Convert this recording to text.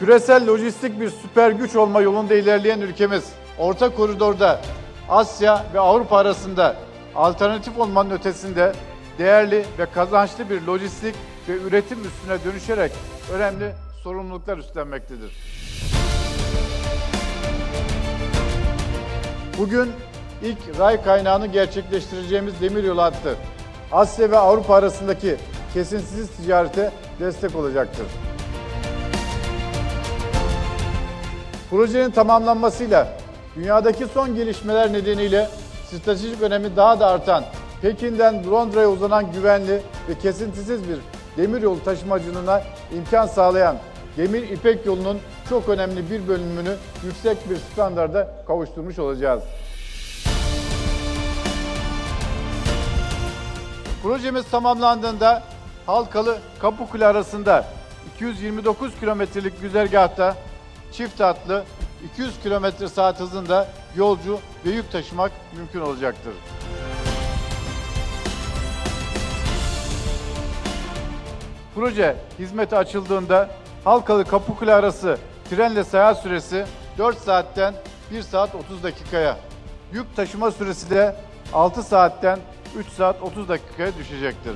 Küresel lojistik bir süper güç olma yolunda ilerleyen ülkemiz, orta koridorda Asya ve Avrupa arasında alternatif olmanın ötesinde değerli ve kazançlı bir lojistik ve üretim üstüne dönüşerek önemli sorumluluklar üstlenmektedir. Bugün ilk ray kaynağını gerçekleştireceğimiz demiryolu hattı Asya ve Avrupa arasındaki kesintisiz ticarete destek olacaktır. Projenin tamamlanmasıyla dünyadaki son gelişmeler nedeniyle stratejik önemi daha da artan Pekin'den Londra'ya uzanan güvenli ve kesintisiz bir demiryolu taşımacılığına imkan sağlayan Demir İpek yolunun çok önemli bir bölümünü yüksek bir standarda kavuşturmuş olacağız. Projemiz tamamlandığında Halkalı Kapıkule arasında 229 kilometrelik güzergahta çift hatlı 200 kilometre saat hızında yolcu ve yük taşımak mümkün olacaktır. Proje hizmete açıldığında Halkalı Kapıkule arası trenle seyahat süresi 4 saatten 1 saat 30 dakikaya, yük taşıma süresi de 6 saatten 3 saat 30 dakikaya düşecektir.